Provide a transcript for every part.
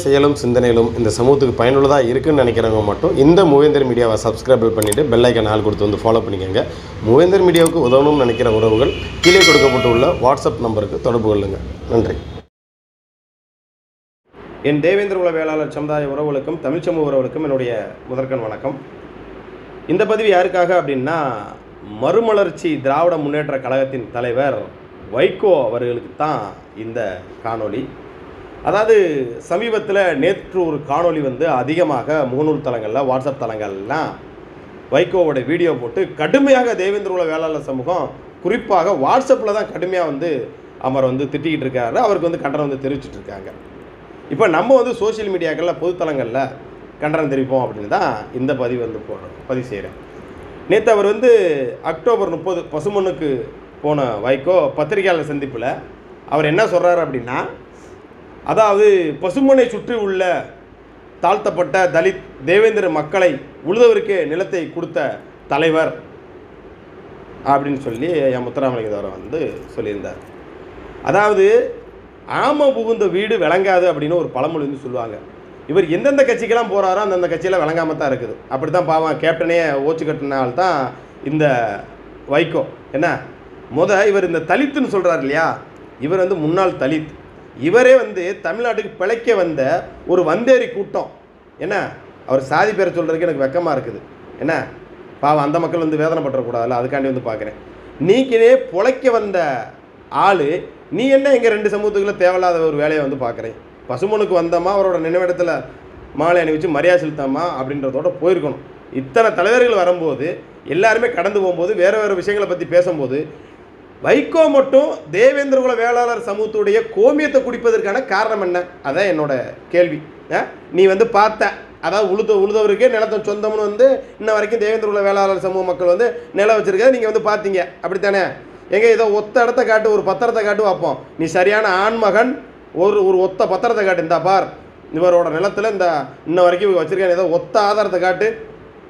செயலும் சிந்தனையிலும் இந்த சமூகத்துக்கு பயனுள்ளதாக இருக்குன்னு நினைக்கிறவங்க மட்டும் இந்த மூவேந்தர் மீடியாவை சப்ஸ்கிரைப் பண்ணிவிட்டு பெல்லைக்கன் ஆள் கொடுத்து வந்து ஃபாலோ பண்ணிக்கோங்க. மூவேந்தர் மீடியாவுக்கு உதவணும்னு நினைக்கிற உறவுகள் கீழே கொடுக்கப்பட்டுள்ள வாட்ஸ்அப் நம்பருக்கு தொடர்பு கொள்ளுங்கள் நன்றி. என் தேவேந்திர குல வேளாளர் சமுதாய உறவுகளுக்கும் தமிழ் சமூக உறவுகளுக்கும் என்னுடைய முதற்கண் வணக்கம். இந்த பதிவு யாருக்காக அப்படின்னா மறுமலர்ச்சி திராவிட முன்னேற்ற கழகத்தின் தலைவர் வைகோ அவர்களுக்கு தான் இந்த காணொளி. அதாவது சமீபத்தில் நேற்று ஒரு காணொளி வந்து அதிகமாக முகநூல் தளங்களில் வாட்ஸ்அப் தளங்கள்லாம் வைகோவோட வீடியோ போட்டு கடுமையாக தேவேந்திர குல வேளாளர் சமூகம் குறிப்பாக வாட்ஸ்அப்பில் தான் கடுமையாக வந்து அவர் வந்து திட்டிக்கிட்டு இருக்காரு. அவருக்கு வந்து கண்டனம் வந்து தெரிவிச்சிட்டு இருக்காங்க. இப்போ நம்ம வந்து சோஷியல் மீடியாக்களில் பொதுத்தளங்களில் கண்டனம் தெரிவிப்போம் அப்படின்னு தான் இந்த பதிவு வந்து போடுறோம் பதிவு செய்கிறேன் நேற்று அவர் வந்து அக்டோபர் முப்பது பசுமனுக்கு போன வைகோ பத்திரிகையாளர் சந்திப்பில் அவர் என்ன சொல்கிறாரு அப்படின்னா அதாவது பசுமனை சுற்றி உள்ள தாழ்த்தப்பட்ட தலித் தேவேந்திர மக்களை உழுதவருக்கே நிலத்தை கொடுத்த தலைவர் அப்படின்னு சொல்லி என் முத்துராமலிங்கதவரை வந்து சொல்லியிருந்தார். அதாவது ஆம புகுந்த வீடு விளங்காது அப்படின்னு ஒரு பழமொழி வந்து சொல்லுவாங்க. இவர் எந்தெந்த கட்சிக்கெல்லாம் போகிறாரோ அந்தந்த கட்சியில் விளங்காமல் தான் இருக்குது. அப்படி தான் பாவம் கேப்டனே ஓச்சு கட்டினால் தான் இந்த வைகோ. என்ன? முத இவர் இந்த தலித்துன்னு சொல்கிறார் இல்லையா? இவர் வந்து முன்னாள் தலித். இவரே வந்து தமிழ்நாட்டுக்கு பிழைக்க வந்த ஒரு வந்தேரி கூட்டம். என்ன? அவர் சாதி பேரை சொல்கிறதுக்கு எனக்கு வெக்கமாக இருக்குது. என்ன? பாவம் அந்த மக்கள் வந்து வேதனைப்பட்டுறக்கூடாதுல்ல? அதுக்காண்டி வந்து பார்க்குறேன். நீக்கினே பிழைக்க வந்த ஆள் நீ என்ன எங்கள் ரெண்டு சமூகத்துக்குள்ள தேவையில்லாத ஒரு வேலையை வந்து பார்க்குறேன்? பசுமனுக்கு வந்தோமா அவரோட நினைவிடத்தில் மாலை அணிவிச்சு மரியாதை செலுத்தாமா அப்படின்றதோட போயிருக்கணும். இத்தனை தலைவர்கள் வரும்போது எல்லாருமே கடந்து போகும்போது வேறு வேறு விஷயங்களை பற்றி பேசும்போது வைகோ மட்டும் தேவேந்திரகுல வேளாளர் சமூகத்துடைய கோமியத்தை குடிப்பதற்கான காரணம் என்ன? அதான் என்னோட கேள்வி. ஆ? நீ வந்து பார்த்த அதாவது உழுத உழுதவருக்கே நிலத்தை சொந்தம்னு வந்து இன்ன வரைக்கும் தேவேந்திரகுல வேளாளர் சமூக மக்கள் வந்து நிலம் வச்சுருக்கதை நீங்கள் வந்து பார்த்தீங்க. அப்படித்தானே? எங்கே ஏதோ ஒத்த இடத்த காட்டு ஒரு பத்திரத்தை காட்டு பார்ப்போம். நீ சரியான ஆண்மகன் ஒரு ஒரு ஒத்த பத்திரத்தை காட்டு. இந்த பார் இவரோட நிலத்தில் இந்த இன்ன வரைக்கும் வச்சுருக்கேன். ஏதோ ஒத்த ஆதாரத்தை காட்டு.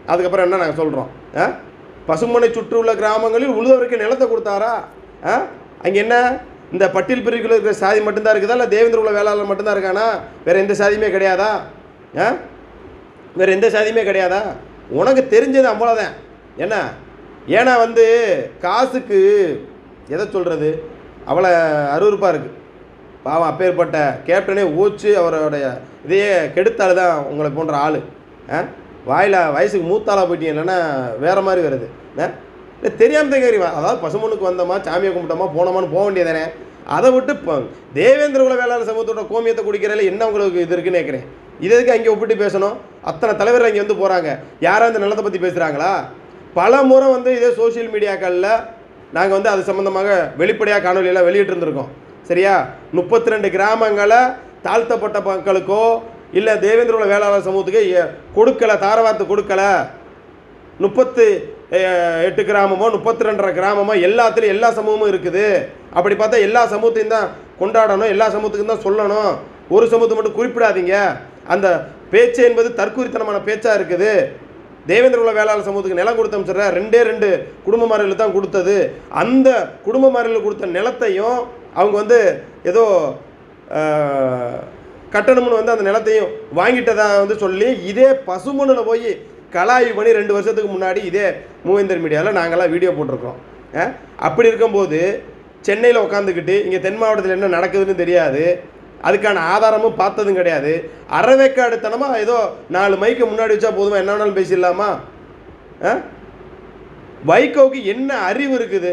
அதுக்கப்புறம் என்ன நாங்கள் சொல்கிறோம் ஆ? பசுமனை சுற்றியுள்ள கிராமங்களில் உழுதவருக்கு நிலத்தை கொடுத்தாரா? அங்கே என்ன? இந்த பட்டியல் பிரிவுகளில் இருக்கிற சாதி மட்டும்தான் இருக்குதா? இல்லை தேவேந்திர குல வேளாளர் மட்டும்தான் இருக்கானா? வேறு எந்த சாதியுமே கிடையாதா? ஆ? வேறு எந்த சாதியுமே கிடையாதா? உனக்கு தெரிஞ்சது அவ்வளோதான் என்ன? ஏன்னா வந்து காசுக்கு எதை சொல்கிறது அவ்வளோ அருவருப்பாக இருக்குது பாவம் அப்பேற்பட்ட கேப்டனே ஊச்சு அவருடைய இதையே கெடுத்தாள் தான் உங்களை போன்ற ஆள். ஆ? வாயில் வயசுக்கு மூத்தாளாக போயிட்டீங்க. இல்லைன்னா வேறு மாதிரி வருது. ஆ? இல்லை தெரியாமல் தான் கேட்குறீங்க அதாவது பசுமனுக்கு வந்தோமா சாமியை கும்பிட்டோமா போனோமான்னு போக வேண்டியதானே அதை விட்டு இப்போ தேவேந்திர குல வேளாண் சமூகத்தோட கோமியத்தை குடிக்கிறதுல என்ன உங்களுக்கு இது இருக்குன்னு கேட்குறேன் இது எதுக்கு அங்கே ஒப்பிட்டு பேசணும்? அத்தனை தலைவர் அங்கே வந்து போகிறாங்க யாராவது அந்த நிலத்தை பற்றி பேசுகிறாங்களா பல முறை வந்து இதே சோஷியல் மீடியாக்களில் நாங்கள் வந்து அது சம்மந்தமாக வெளிப்படையாக காணொலியெல்லாம் வெளியிட்டிருந்திருக்கோம். சரியா? முப்பத்தி ரெண்டு கிராமங்களை தாழ்த்தப்பட்ட மக்களுக்கோ இல்லை தேவேந்திர குல வேளாளர் சமூகத்துக்கு கொடுக்கலை கொடுக்கல தாரவார்த்தை கொடுக்கல. முப்பத்து எட்டு கிராமமோ முப்பத்தி ரெண்டரை கிராமமோ எல்லாத்துலேயும் எல்லா சமூகமும் இருக்குது. அப்படி பார்த்தா எல்லா சமூகத்தையும் தான் கொண்டாடணும் எல்லா சமூகத்துக்கும் தான் சொல்லணும். ஒரு சமூகத்தை மட்டும் குறிப்பிடாதீங்க. அந்த பேச்சு என்பது தற்குறித்தனமான பேச்சாக இருக்குது. தேவேந்திர குல வேளாளர் சமூகத்துக்கு நிலம் கொடுத்தோம் சொல்ற ரெண்டே ரெண்டு குடும்பமாரிகள் தான் கொடுத்தது. அந்த குடும்ப குடும்பமாரிகள் கொடுத்த நிலத்தையும் அவங்க வந்து ஏதோ கட்டணம்னு வந்து அந்த நிலத்தையும் வாங்கிட்டதா வந்து சொல்லி இதே பசுமணில் போய் கலாய்வு பண்ணி ரெண்டு வருஷத்துக்கு முன்னாடி இதே மூவேந்தர் மீடியாவில் நாங்களாம் வீடியோ போட்டிருக்கோம். அப்படி இருக்கும்போது சென்னையில் உட்காந்துக்கிட்டு இங்கே தென் மாவட்டத்தில் என்ன நடக்குதுன்னு தெரியாது. அதுக்கான ஆதாரமும் பார்த்ததும் கிடையாது. அறவேக்காடுத்தனமாக ஏதோ நாலு மைக்கு முன்னாடி வச்சா போதுமா? என்ன வேணாலும் பேசிடலாமா? ஆ? வைகோவுக்கு என்ன அறிவு இருக்குது?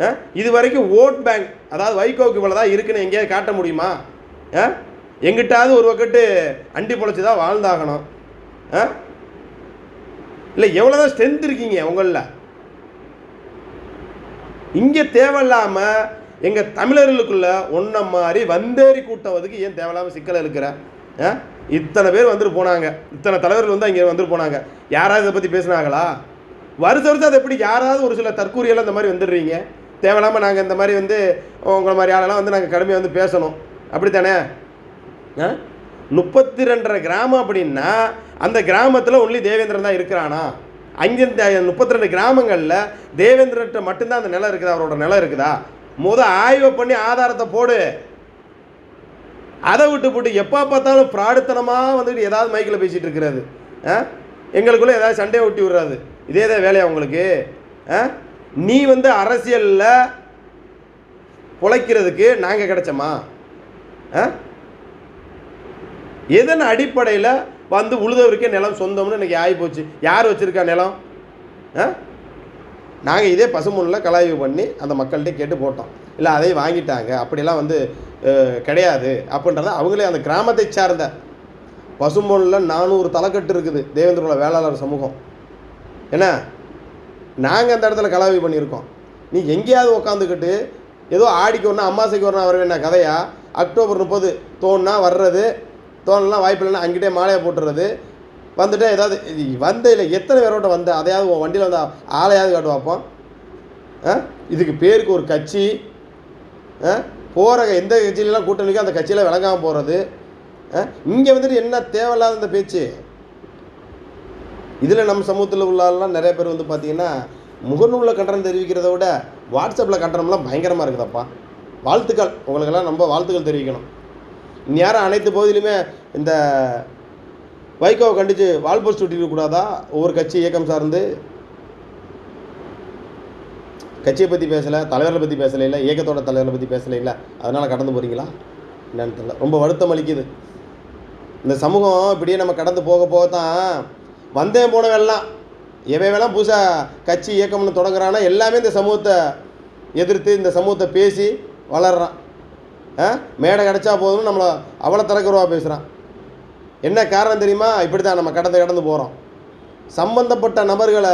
ஆ? இது வரைக்கும் ஓட் பேங்க் அதாவது வைகோவுக்கு இவ்வளோ தான் இருக்குன்னு எங்கேயாவது காட்ட முடியுமா? ஆ? எங்கிட்டாவது ஒரு வக்கட்டு அண்டி பொழைச்சி தான் வாழ்ந்தாகணும். ஆ? இல்லை எவ்வளோ தான் ஸ்ட்ரென்த் இருக்கீங்க உங்களில்? இங்கே தேவையில்லாமல் எங்கள் தமிழர்களுக்குள்ள ஒன்றை மாதிரி வந்தேறி கூட்டவதுக்கு ஏன் தேவையில்லாமல் சிக்கலை இருக்கிற ஆ? இத்தனை பேர் வந்துட்டு போனாங்க. இத்தனை தலைவர்கள் வந்து இங்கே வந்துட்டு போனாங்க. யாராவது இதை பற்றி பேசுனாங்களா? வருஷம் வருஷம் அதை எப்படி யாராவது ஒரு சில தற்கூரியெல்லாம் இந்த மாதிரி வந்துடுறீங்க? தேவையில்லாமல் நாங்கள் இந்த மாதிரி வந்து உங்களை மாதிரி ஆளெல்லாம் வந்து நாங்கள் கடுமையாக வந்து பேசணும். அப்படித்தானே? ஆ? முப்பத்தி ரெண்டரை கிராமம் அப்படின்னா அந்த கிராமத்தில் ஒன்லி தேவேந்திரன் தான் இருக்கிறானா? அங்கே முப்பத்தி ரெண்டு கிராமங்களில் தேவேந்திரன்ட்ட மட்டும்தான் அந்த நிலம் இருக்குதா அவரோட நிலம் இருக்குதா? முத ஆய்வு பண்ணி ஆதாரத்தை போடு. அதை விட்டு போட்டு எப்போ பார்த்தாலும் பிராடுத்தனமாக வந்துட்டு ஏதாவது மைக்கில் பேசிகிட்டு இருக்கிறது. ஆ? எங்களுக்குள்ளே ஏதாவது சண்டையை ஒட்டி விடுறாது. இதே தான் வேலையா உங்களுக்கு? ஆ? நீ வந்து அரசியலில் பொழைக்கிறதுக்கு நாங்கள் கிடைச்சோமா? ஆ? எதன் அடிப்படையில் வந்து உழுதவருக்கே நிலம் சொந்தம்னு எனக்கு ஆகி போச்சு யார் வச்சுருக்கா நிலம்? ஆ? நாங்கள் இதே பசுமூணில் கலாய்வு பண்ணி அந்த மக்கள்கிட்ட கேட்டு போட்டோம். இல்லை அதை வாங்கிட்டாங்க. அப்படிலாம் வந்து கிடையாது. அப்படின்றத அவங்களே அந்த கிராமத்தை சார்ந்த பசுமூணில் நானூறு தலைக்கட்டு இருக்குது. தேவேந்திரோட வேளாளர் சமூகம். என்ன? நாங்கள் அந்த இடத்துல கலாய்வு பண்ணியிருக்கோம். நீ எங்கேயாவது உக்காந்துக்கிட்டு ஏதோ ஆடிக்கு ஒன்றா அம்மாசைக்கு ஒன்றா வர வேண்டிய கதையா? அக்டோபர் முப்பது தோணுன்னா வர்றது தோணலாம் வாய்ப்பு இல்லைன்னா அங்கிட்டே மாலையை போட்டுறது. வந்துட்டு ஏதாவது வந்த இல்லை எத்தனை பேரோட வந்த அதையாவது உன் வண்டியில் வந்து ஆளையாவது காட்டு பார்ப்போம். ஆ? இதுக்கு பேருக்கு ஒரு கட்சி. ஆ? போகிற எந்த கட்சியிலலாம் கூட்டணிக்கோ அந்த கட்சியில் விளங்காமல் போகிறது இங்கே வந்துட்டு என்ன தேவையில்லாத இந்த பேச்சு? இதில் நம்ம சமூகத்தில் உள்ளாலெலாம் நிறைய பேர் வந்து பார்த்தீங்கன்னா முகநூலில் கண்டனம் தெரிவிக்கிறத விட வாட்ஸ்அப்பில் கண்டனம்லாம் பயங்கரமாக இருக்குதப்பா. வாழ்த்துக்கள். உங்களுக்கெல்லாம் நம்ம வாழ்த்துக்கள் தெரிவிக்கணும். நேரம் அனைத்து பகுதியிலுமே இந்த வைகோவை கண்டித்து வால் போஸ்ட் ஒட்டிருக்கக்கூடாதா? ஒவ்வொரு கட்சி இயக்கம் சார்ந்து. கட்சியை பற்றி பேசலை தலைவர்களை பற்றி பேசலை இல்லை இயக்கத்தோட தலைவர்களை பற்றி பேசலை இல்லை. அதனால் கடந்து போகிறீங்களா என்னன்னு தெரியல. ரொம்ப வருத்தம் அளிக்குது. இந்த சமூகம் இப்படியே நம்ம கடந்து போக போக தான் வந்தேன் போனவெல்லாம் எவை வேணால் புதுசாக கட்சி இயக்கம்னு தொடங்குறான்னா எல்லாமே இந்த சமூகத்தை எதிர்த்து இந்த சமூகத்தை பேசி வளர்றான். மேடை கிடச்சா போதும்னு நம்மளை அவ்வளோ திறக்கிறவா பேசுகிறான் என்ன காரணம் தெரியுமா? இப்படி தான் நம்ம கடந்து கடந்து போகிறோம் சம்பந்தப்பட்ட நபர்களை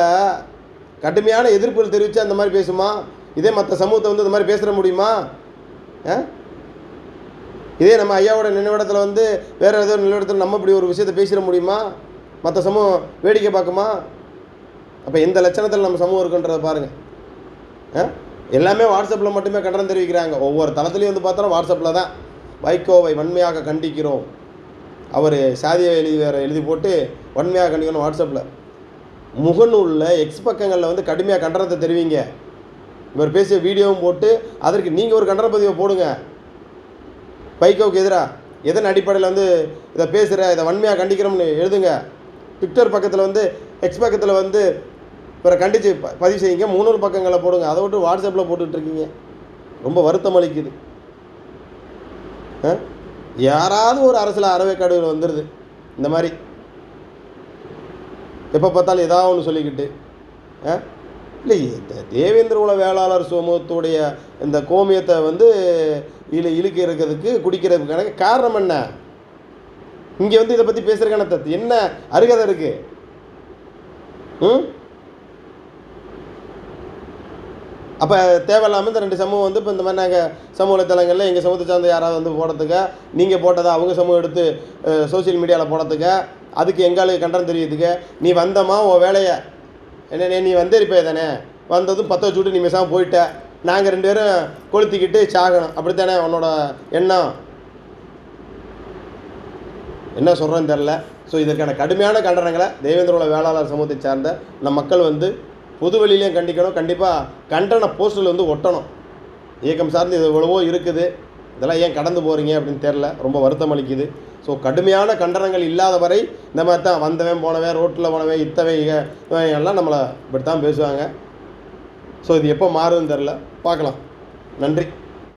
கடுமையான எதிர்ப்புகள் தெரிவித்து அந்த மாதிரி பேசுமா? இதே மற்ற சமூகத்தை வந்து இந்த மாதிரி பேசுகிற முடியுமா? ஆ? இதே நம்ம ஐயாவோட நினைவிடத்தில் வந்து வேறு ஏதோ நினைவிடத்தில் நம்ம இப்படி ஒரு விஷயத்தை பேசிட முடியுமா? மற்ற சமூகம் வேடிக்கை பார்க்குமா? அப்போ எந்த லட்சணத்தில் நம்ம சமூகம் இருக்குன்றதை பாருங்கள் ஆ? எல்லாமே வாட்ஸ்அப்பில் மட்டுமே கண்டனம் தெரிவிக்கிறாங்க. ஒவ்வொரு தளத்துலையும் வந்து பார்த்தோன்னா வாட்ஸ்அப்பில் தான் வைகோவை வன்மையாக கண்டிக்கிறோம். அவர் சாதியை எழுதி வேறு எழுதி போட்டு வன்மையாக கண்டிக்கணும் வாட்ஸ்அப்பில் முகநூலில் எக்ஸ் பக்கங்களில் வந்து கடுமையாக கண்டனத்தை தெரிவிங்க. இவர் பேசிய வீடியோவும் போட்டு அதற்கு நீங்கள் ஒரு கண்டன பதிவை போடுங்க. வைகோவுக்கு எதிராக எதன் அடிப்படையில் வந்து இதை பேசுகிற இதை வன்மையாக கண்டிக்கிறோம்னு எழுதுங்க. ட்விட்டர் பக்கத்தில் வந்து எக்ஸ் பக்கத்தில் வந்து இவரை கண்டித்து ப- பதிவு செய்யுங்க. முந்நூறு பக்கங்களை போடுங்க. அதை விட்டு வாட்ஸ்அப்பில் போட்டுட்ருக்கீங்க ரொம்ப வருத்தம் அளிக்குது. ஆ? யாராவது ஒரு அரசியல் அறவைக்காடுகள் வந்துடுது இந்த மாதிரி. எப்போ பார்த்தாலும் ஏதாவது ஒன்று சொல்லிக்கிட்டு ஆ? இல்லை இந்த தேவேந்திர குல வேளாளர் சமூகத்துடைய இந்த கோமியத்தை வந்து இழு இழுக்கி இருக்கிறதுக்கு குடிக்கிறதுக்கான காரணம் என்ன? இங்கே வந்து இதை பற்றி பேசுகிறதுக்கான தத்து என்ன அருகதை இருக்குது ம்? அப்போ தேவையில்லாமல் இந்த ரெண்டு சமூகம் வந்து இப்போ இந்த மாதிரி நாங்கள் சமூக வலைத்தளங்களில் எங்கள் சமூகத்தை சார்ந்த யாராவது வந்து போடுறதுக்கு நீங்கள் போட்டதை அவங்க சமூகம் எடுத்து சோஷியல் மீடியாவில் போடுறதுக்கு அதுக்கு எங்களுக்கு கண்டனம் தெரியுதுக்கு நீ வந்தமா உன் வேலையை என்ன நீ வந்திருப்பே தானே? வந்ததும் பற்ற வச்சு விட்டு நீ மிசாமல் போயிட்ட. நாங்கள் ரெண்டு பேரும் கொளுத்திக்கிட்டு சாகணும். அப்படித்தானே உன்னோட எண்ணம்? என்ன சொல்கிறேன்னு தெரில ஸோ இதற்கான கடுமையான கண்டனங்களை தேவேந்திரோட வேளாளர் சமூகத்தை சார்ந்த நம் மக்கள் வந்து பொது வெளியிலையும் கண்டிக்கணும். கண்டிப்பாக கண்டன போஸ்டரில் வந்து ஒட்டணும். இயக்கம் சார்ந்து இது எவ்வளவோ இருக்குது. இதெல்லாம் ஏன் கடந்து போகிறீங்க அப்படின்னு தெரில ரொம்ப வருத்தம் அளிக்குது. ஸோ கடுமையான கண்டனங்கள் இல்லாத வரை இந்த மாதிரி தான் வந்தவன் போனவன் ரோட்டில் போனவன் இத்தவன் எல்லாம் நம்மளை இப்படி தான் பேசுவாங்க. ஸோ இது எப்போ மாறுன்னு தெரில பார்க்கலாம். நன்றி.